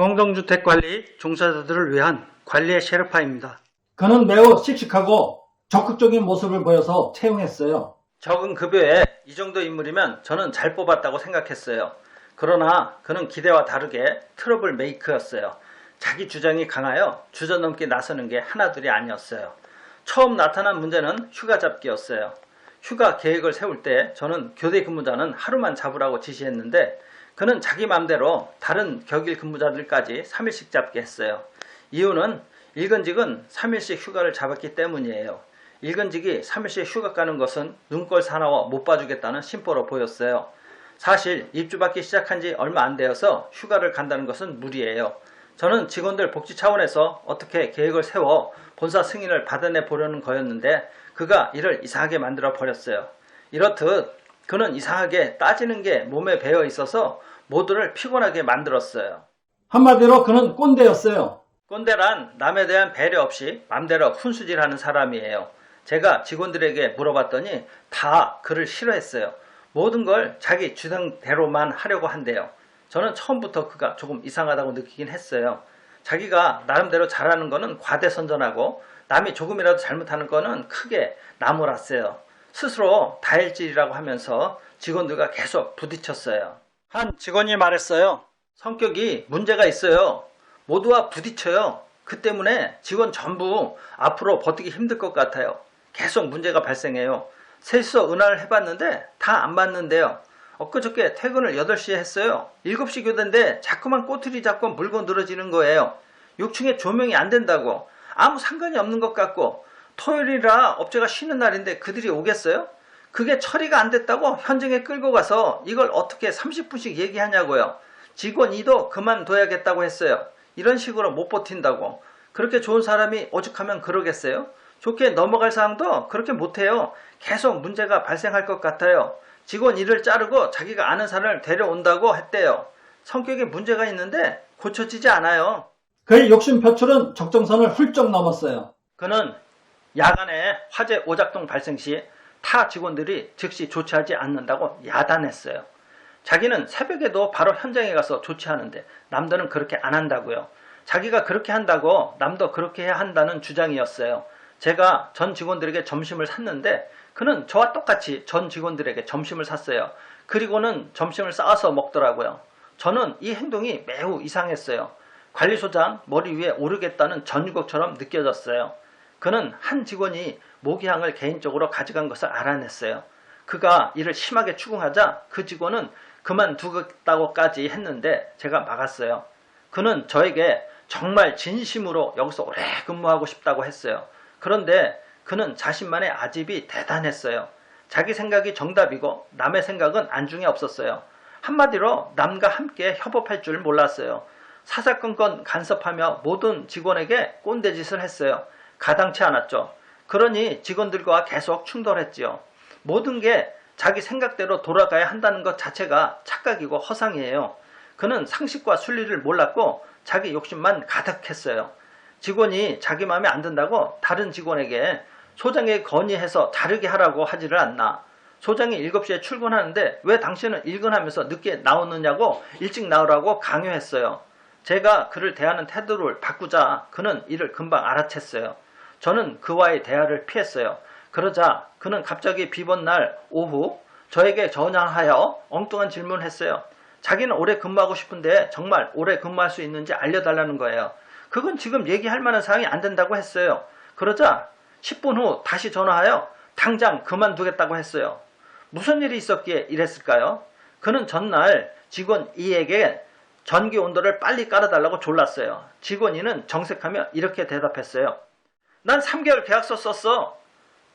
공동주택관리 종사자들을 위한 관리의 셰르파입니다. 그는 매우 씩씩하고 적극적인 모습을 보여서 채용했어요. 적은 급여에 이 정도 인물이면 저는 잘 뽑았다고 생각했어요. 그러나 그는 기대와 다르게 트러블 메이크였어요. 자기 주장이 강하여 주저넘게 나서는 게 하나둘이 아니었어요. 처음 나타난 문제는 휴가 잡기였어요. 휴가 계획을 세울 때 저는 교대 근무자는 하루만 잡으라고 지시했는데 그는 자기 맘대로 다른 격일 근무자들까지 3일씩 잡게 했어요. 이유는 일근직은 3일씩 휴가를 잡았기 때문이에요. 일근직이 3일씩 휴가 가는 것은 눈꼴 사나워 못 봐주겠다는 심보로 보였어요. 사실 입주받기 시작한 지 얼마 안 되어서 휴가를 간다는 것은 무리예요. 저는 직원들 복지 차원에서 어떻게 계획을 세워 본사 승인을 받아내 보려는 거였는데 그가 이를 이상하게 만들어 버렸어요. 이렇듯 그는 이상하게 따지는 게 몸에 배어 있어서 모두를 피곤하게 만들었어요. 한마디로 그는 꼰대였어요. 꼰대란 남에 대한 배려 없이 맘대로 훈수질하는 사람이에요. 제가 직원들에게 물어봤더니 다 그를 싫어했어요. 모든 걸 자기 주장대로만 하려고 한대요. 저는 처음부터 그가 조금 이상하다고 느끼긴 했어요. 자기가 나름대로 잘하는 거는 과대선전하고 남이 조금이라도 잘못하는 거는 크게 나무랐어요. 스스로 다혈질이라고 하면서 직원들과 계속 부딪혔어요. 한 직원이 말했어요. 성격이 문제가 있어요. 모두와 부딪혀요. 그 때문에 직원 전부 앞으로 버티기 힘들 것 같아요. 계속 문제가 발생해요. 셋이서 은하를 해봤는데 다 안 맞는데요. 엊그저께 퇴근을 8시에 했어요. 7시 교대인데 자꾸만 꼬투리 잡고 물고 늘어지는 거예요. 6층에 조명이 안 된다고. 아무 상관이 없는 것 같고 토요일이라 업체가 쉬는 날인데 그들이 오겠어요? 그게 처리가 안 됐다고 현장에 끌고 가서 이걸 어떻게 30분씩 얘기하냐고요. 직원 2도 그만둬야겠다고 했어요. 이런 식으로 못 버틴다고. 그렇게 좋은 사람이 오죽하면 그러겠어요? 좋게 넘어갈 사항도 그렇게 못해요. 계속 문제가 발생할 것 같아요. 직원 일을 자르고 자기가 아는 사람을 데려온다고 했대요. 성격에 문제가 있는데 고쳐지지 않아요. 그의 욕심 표출은 적정선을 훌쩍 넘었어요. 그는 야간에 화재 오작동 발생 시 타 직원들이 즉시 조치하지 않는다고 야단했어요. 자기는 새벽에도 바로 현장에 가서 조치하는데 남들은 그렇게 안 한다고요. 자기가 그렇게 한다고 남도 그렇게 해야 한다는 주장이었어요. 제가 전 직원들에게 점심을 샀는데 그는 저와 똑같이 전 직원들에게 점심을 샀어요. 그리고는 점심을 싸서 먹더라고요. 저는 이 행동이 매우 이상했어요. 관리소장 머리 위에 오르겠다는 전유곡처럼 느껴졌어요. 그는 한 직원이 모기향을 개인적으로 가져간 것을 알아냈어요. 그가 이를 심하게 추궁하자 그 직원은 그만두겠다고까지 했는데 제가 막았어요. 그는 저에게 정말 진심으로 여기서 오래 근무하고 싶다고 했어요. 그런데 그는 자신만의 아집이 대단했어요. 자기 생각이 정답이고 남의 생각은 안중에 없었어요. 한마디로 남과 함께 협업할 줄 몰랐어요. 사사건건 간섭하며 모든 직원에게 꼰대짓을 했어요. 가당치 않았죠. 그러니 직원들과 계속 충돌했지요. 모든 게 자기 생각대로 돌아가야 한다는 것 자체가 착각이고 허상이에요. 그는 상식과 순리를 몰랐고 자기 욕심만 가득했어요. 직원이 자기 마음에 안 든다고 다른 직원에게 소장에 건의해서 다르게 하라고 하지를 않나. 소장이 7시에 출근하는데 왜 당신은 일근하면서 늦게 나오느냐고 일찍 나오라고 강요했어요. 제가 그를 대하는 태도를 바꾸자 그는 이를 금방 알아챘어요. 저는 그와의 대화를 피했어요. 그러자 그는 갑자기 비번 날 오후 저에게 전화하여 엉뚱한 질문을 했어요. 자기는 오래 근무하고 싶은데 정말 오래 근무할 수 있는지 알려달라는 거예요. 그건 지금 얘기할 만한 사항이 안 된다고 했어요. 그러자 10분 후 다시 전화하여 당장 그만두겠다고 했어요. 무슨 일이 있었기에 이랬을까요? 그는 전날 직원 E에게 전기 온도를 빨리 깔아달라고 졸랐어요. 직원 E는 정색하며 이렇게 대답했어요. 난 3개월 계약서 썼어.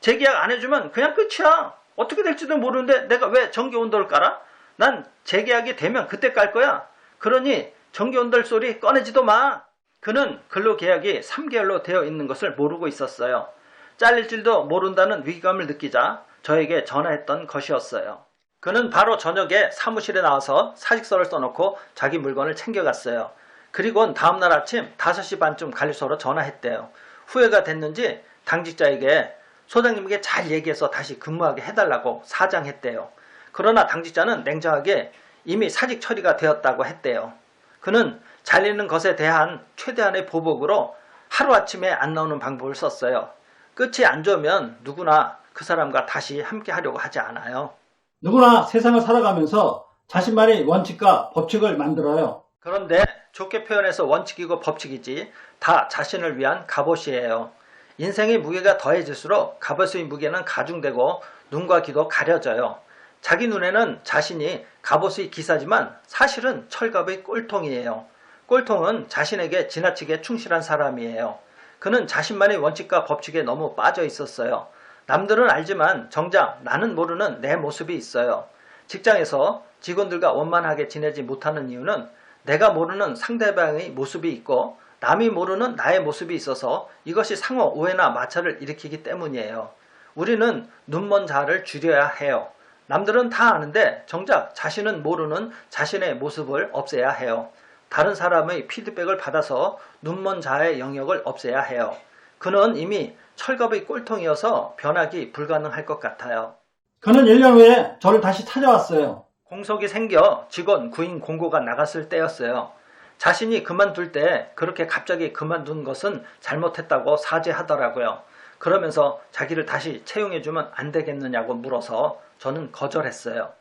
재계약 안 해주면 그냥 끝이야. 어떻게 될지도 모르는데 내가 왜 전기 온도를 깔아? 난 재계약이 되면 그때 깔 거야. 그러니 전기 온도 소리 꺼내지도 마. 그는 근로계약이 3개월로 되어 있는 것을 모르고 있었어요. 잘릴 줄도 모른다는 위기감을 느끼자 저에게 전화했던 것이었어요. 그는 바로 저녁에 사무실에 나와서 사직서를 써놓고 자기 물건을 챙겨갔어요. 그리고 다음날 아침 5시 반쯤 관리소로 전화했대요. 후회가 됐는지 당직자에게 소장님에게 잘 얘기해서 다시 근무하게 해달라고 사장했대요. 그러나 당직자는 냉정하게 이미 사직 처리가 되었다고 했대요. 그는 잘리는 것에 대한 최대한의 보복으로 하루아침에 안 나오는 방법을 썼어요. 끝이 안 좋으면 누구나 그 사람과 다시 함께 하려고 하지 않아요. 누구나 세상을 살아가면서 자신만의 원칙과 법칙을 만들어요. 그런데 좋게 표현해서 원칙이고 법칙이지 다 자신을 위한 갑옷이에요. 인생의 무게가 더해질수록 갑옷의 무게는 가중되고 눈과 귀도 가려져요. 자기 눈에는 자신이 갑옷의 기사지만 사실은 철갑의 꼴통이에요. 꼴통은 자신에게 지나치게 충실한 사람이에요. 그는 자신만의 원칙과 법칙에 너무 빠져 있었어요. 남들은 알지만 정작 나는 모르는 내 모습이 있어요. 직장에서 직원들과 원만하게 지내지 못하는 이유는 내가 모르는 상대방의 모습이 있고 남이 모르는 나의 모습이 있어서 이것이 상호 오해나 마찰을 일으키기 때문이에요. 우리는 눈먼 자를 줄여야 해요. 남들은 다 아는데 정작 자신은 모르는 자신의 모습을 없애야 해요. 다른 사람의 피드백을 받아서 눈먼 자의 영역을 없애야 해요. 그는 이미 철갑의 꼴통이어서 변하기 불가능할 것 같아요. 그는 1년 후에 저를 다시 찾아왔어요. 공석이 생겨 직원 구인 공고가 나갔을 때였어요. 자신이 그만둘 때 그렇게 갑자기 그만둔 것은 잘못했다고 사죄하더라고요. 그러면서 자기를 다시 채용해주면 안 되겠느냐고 물어서 저는 거절했어요.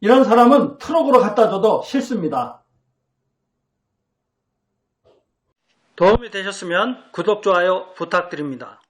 이런 사람은 트럭으로 갖다 줘도 싫습니다. 도움이 되셨으면 구독, 좋아요 부탁드립니다.